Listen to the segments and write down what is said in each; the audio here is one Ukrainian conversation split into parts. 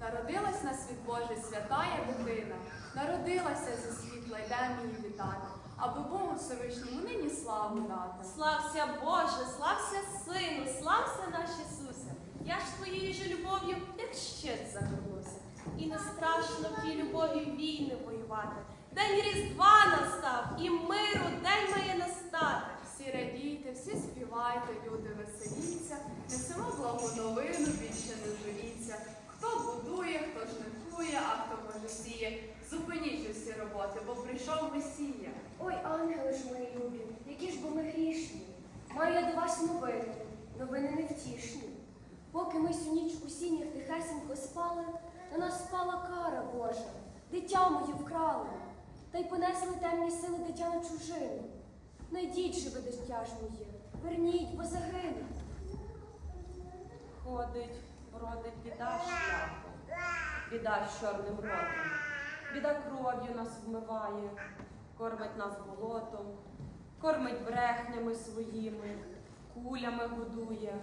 Народилась на світ Божий святая дитина. Народилася зі світла, йдемо її вітати, аби Богу Всевишньому нині славу дати. Слався Боже, слався Сину, слався наш Ісусе. Я ж твоєю же любов'ю, як щит загорнуся. І не страшно в тій любові війни воювати. День Різдва настав, і миру день має настати. Всі радійте, всі співайте, люди веселіться, несемо благу новину, більше не жаліться. Хто будує, хто жнивує, а хто може сіє. Зупиніть усі роботи, бо прийшов Месія. Ой, ангели ж мої любі, які ж бо ми грішні. Маю я до вас новини, новини невтішні. Поки ми сю ніч у сінях тихесенько спали, на нас спала кара Божа, дитя моє вкрали, та й понесли темні сили дитя на чужину. Найдіть же ви дитя ж верніть, бо загине. Ходить, бродить біда шляхом, біда з чорним ротом, біда кров'ю нас вмиває, кормить нас болотом, кормить брехнями своїми, кулями годує.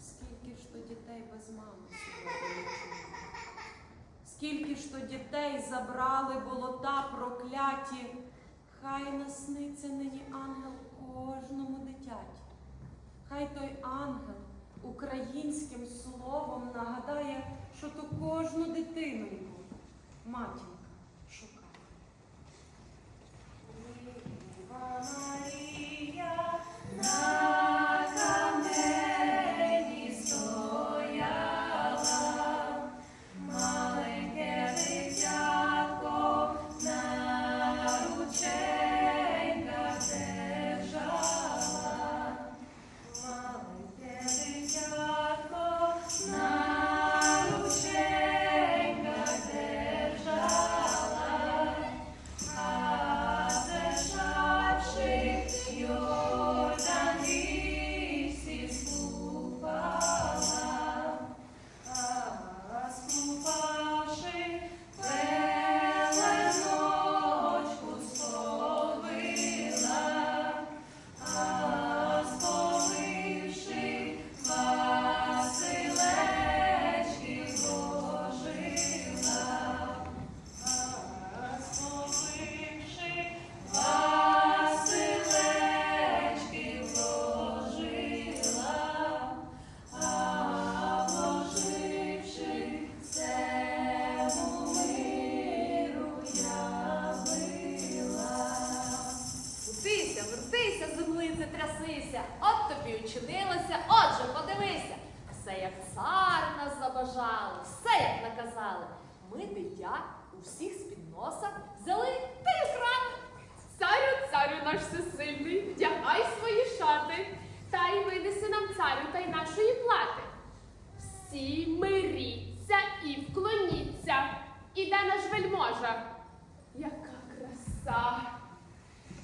Скільки ж то дітей без мами сьогодні? Скільки ж то дітей забрали болота прокляті, хай насниться нині ангел кожному дитяті. Хай той ангел українським словом нагадає, що ту кожну дитиноньку матінка шукає. Марія як наказали. Ми дитя у всіх з-під носа взяли та. Царю, царю наш всесильний, вдягай свої шати, та й винеси нам царю та й нашої плати. Всі миріться і вклоніться. Іде наш вельможа. Яка краса,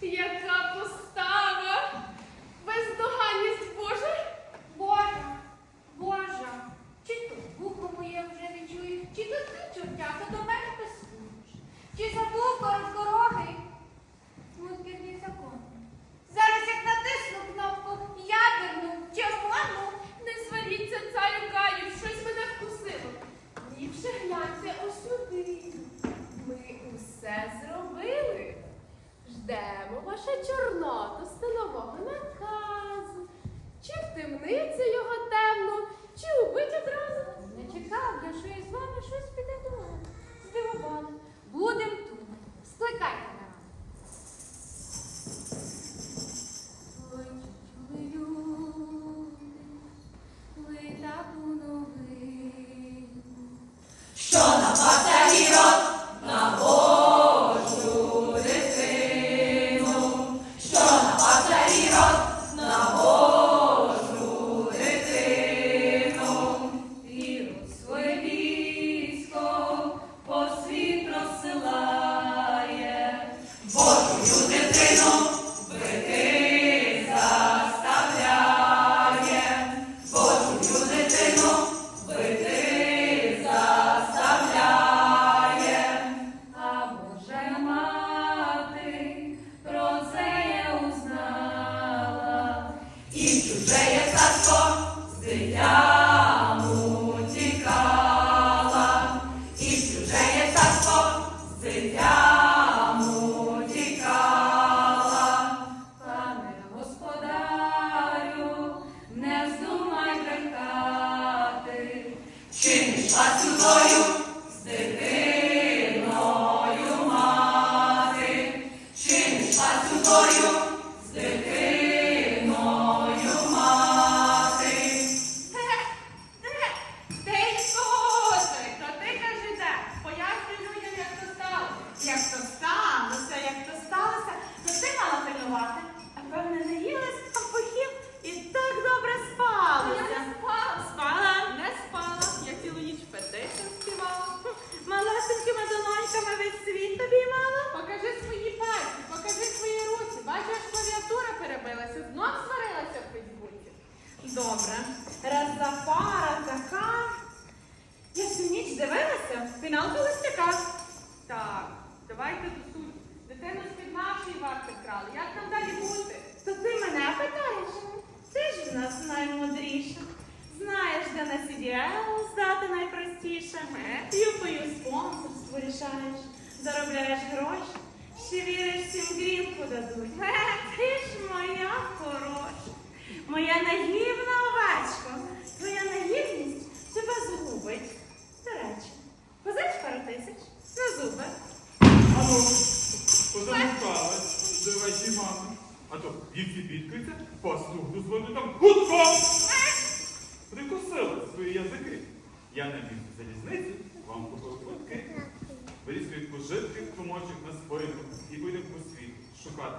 яка постава, бездоганність Божа. Божа, Божа, чи то вухо моє вже не чує, чи то ти, чортяка, до мене писуєш, чи забув короткорогий мускерний закон. Зараз як натисну життя. Шанувати. А певне, не їлась пампухів і так добре спалося. Спала? Спала? Не спала, я цілу ніч петицію співала. Малесенькими долоньками весь світ тобі мала. Покажи свої пальці, покажи свої руці. Бачу, аж клавіатура перебилася, знов сварилася в Фейсбуці. Добре. Раз за пара така. Я всю ніч дивилася фінал холостяка. Так, давайте до суті. Дитину з-під нашої варти вкрали. Як нам далі бути? То ти мене питаєш? Ти ж в нас наймудріша. Знаєш, CDL здати найпростіше. Юпою спонсорство рішаєш, заробляєш гроші, ще віриш всім грілку дадуть. Е, Ти ж моя хороша, моя наївна овечко. Твоя наївність тебе згубить. До речі, позич пару тисяч на зуби. Ану, позамикалась, дивайся, мами. А то вівці бідкаються, пастух дозвонить там хутко! Свої язики. Я на місці залізниці вам купив квитки. Беріть свої пожитки, комочок на спину і будемо по світу шукати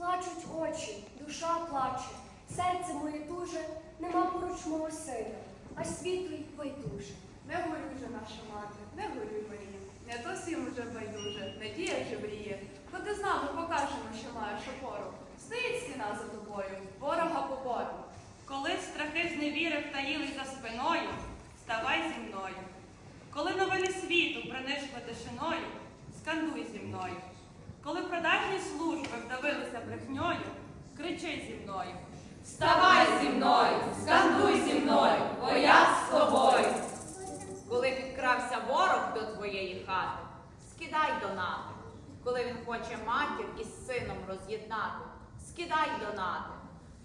Плачуть очі, душа плаче, серце моє дуже, нема поруч мого сина, а світу й байдуже. Не горюй же наша мати, не горюй Марія. Не то всім уже байдуже, надія вже мріє. Ходи з нами покажемо, що маєш опору. Стоїть стіна за тобою, ворога побору. Коли страхи зневіри втаїли за спиною, ставай зі мною. Коли новини світу принишли тишиною, скандуй зі мною. Коли продажні служби вдавилися брехньою, кричи зі мною. Вставай зі мною, скандуй зі мною, бо я з тобою. Коли підкрався ворог до твоєї хати, скидай донати. Коли він хоче матір із сином роз'єднати, скидай донати.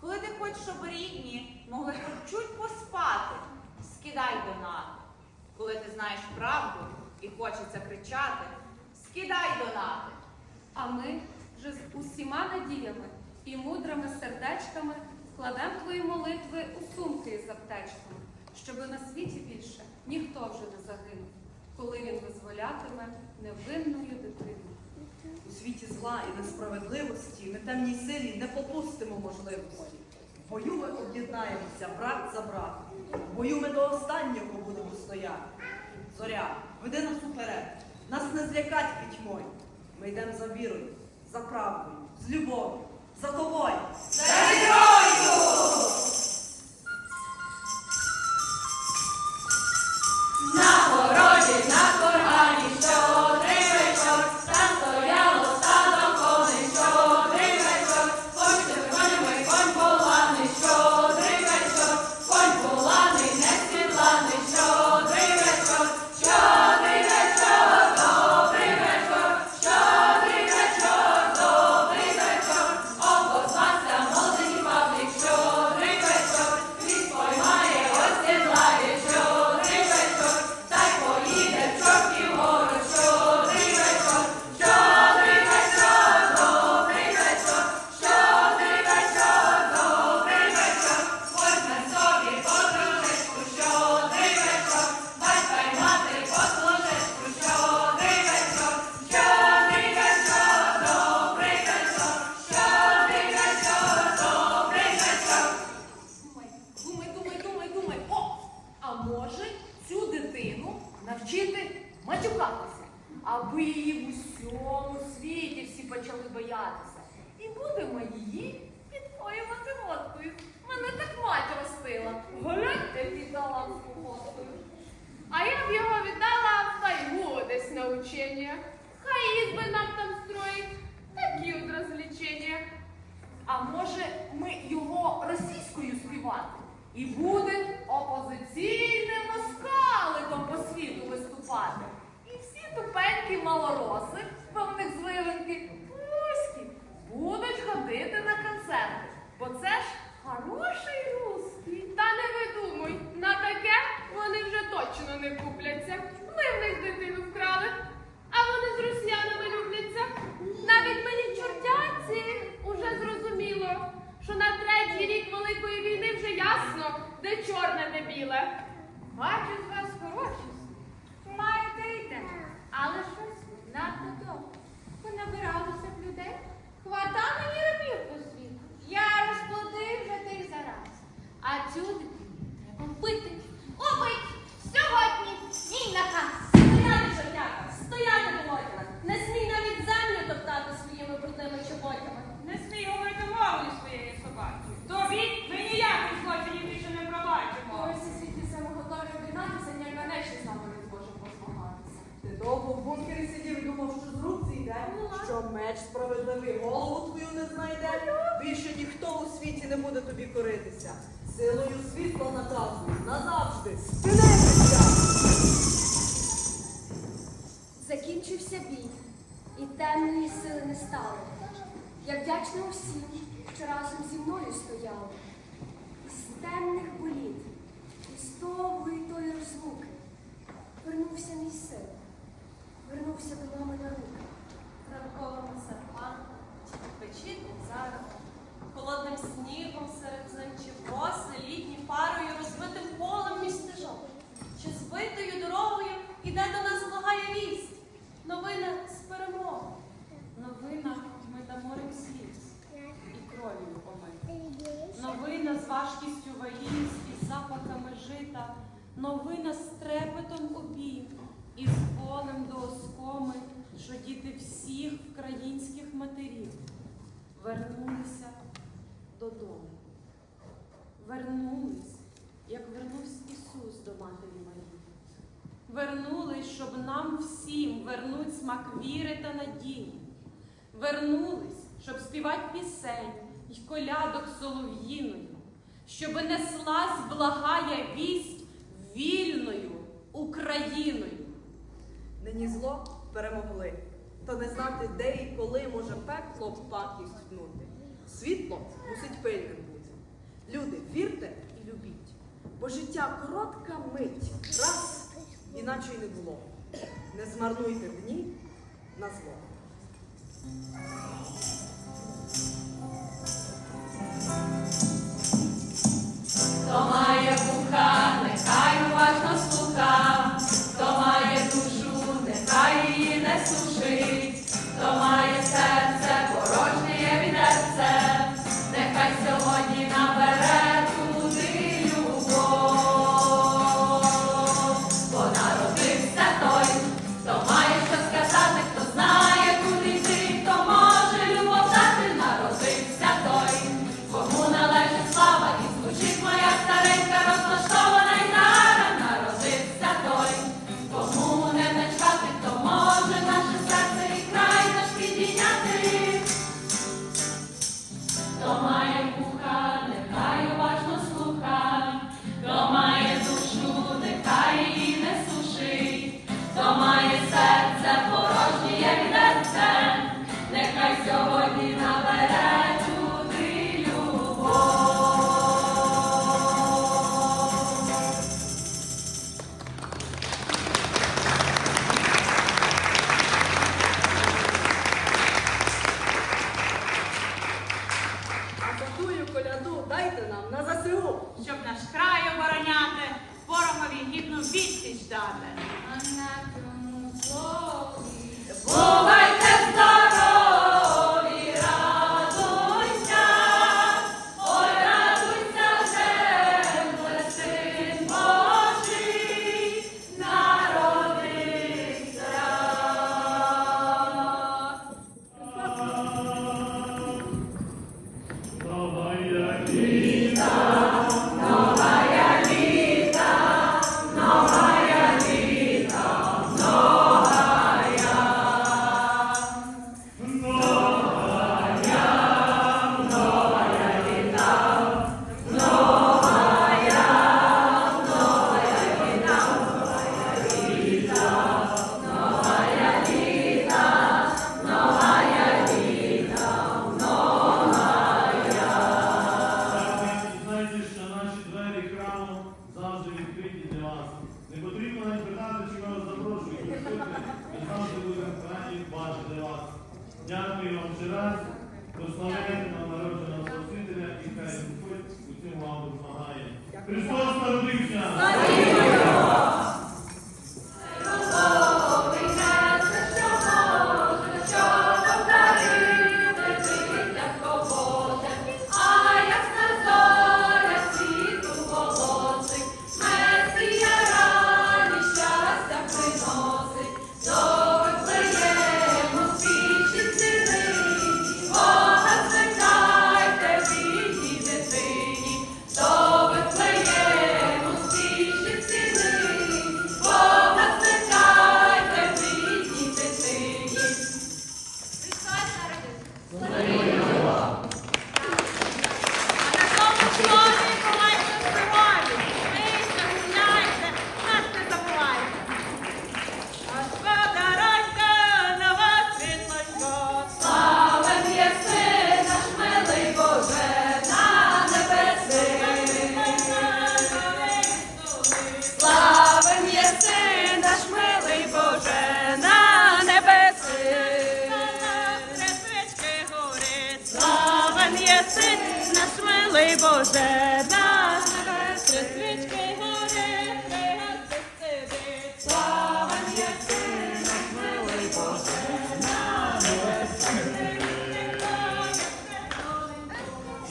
Коли ти хочеш, щоб рідні могли хоч чуть поспати, скидай донати. Коли ти знаєш правду і хочеться кричати, скидай донати. А ми вже з усіма надіями і мудрими сердечками вкладемо твої молитви у сумки із аптечками, щоби на світі більше ніхто вже не загинув, коли він визволятиме невинною дитину. У світі зла і несправедливості ми темній силі не попустимо можливості. В бою ми об'єднаємося брат за брата. В бою ми до останнього будемо стояти. Зоря, веди нас уперед, нас не злякать пітьмою. Ми йдемо за вірою, за правдою, з любов'ю, за тобою. За тупенькі малороси, повних звивинки, руські, будуть ходити на концерти. Бо це ж хороший русський. Та не видумуй, на таке вони вже точно не купляться. Ми в них дитину вкрали, а вони з росіянами любляться. Навіть мені чортяці уже зрозуміло, що на третій рік Великої війни вже ясно, де чорне, де біле. Бачу з вас хорошість. Але щось надто довго. Понабиралося б людей. Хвата мені робів по світу. Я і темної сили не стало. Я вдячна усім, що разом зі мною стояли. Із темних боліт, із довгої тої розлуки. Вернувся мій син, вернувся до мами на руки. Ранковими серпами, чи під вечірнім зародом, холодним снігом серед зим, чи боси літні парою розбитим полем між стежок, чи збитою дорогою іде до нас благає вість. Новина з перемоги. Новина ми морем сліз і кров'ю омит. Новина з важкістю ваїнсь і запахами жита. Новина з трепетом обійм і з болем до оскоми, що діти всіх українських матерів вернулися додому. Вернулись, як вернувся Ісус до Матері Марії. Вернулись, щоб нам всім вернуть смак віри та надії. Вернулись, щоб співати пісень й колядок солов'їною, щоби неслась благая вість вільною Україною. Нині зло перемогли, та не знати, де і коли може пекло пакість гнути. Світло мусить пильним бути. Люди, вірте і любіть, бо життя коротка мить, раз, іначе й не було. Не змарнуйте дні на зло. Хто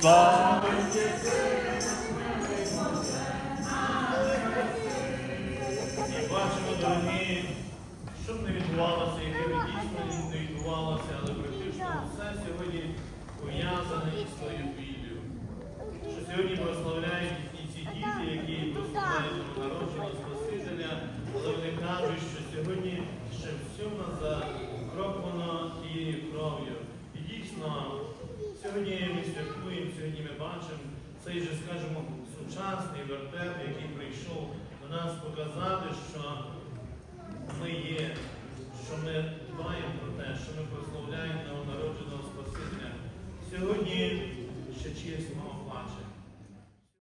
слави. І бачимо, дорогі, щоб не відбувалося, яке би дійсно не відбувалося, але практично все сьогодні пов'язане із історією. прийшов до нас показати, що ми є, що ми дбаємо про те, що ми прославляємо новонародженого Спасителя. Сьогодні ще чиєсь мама плаче.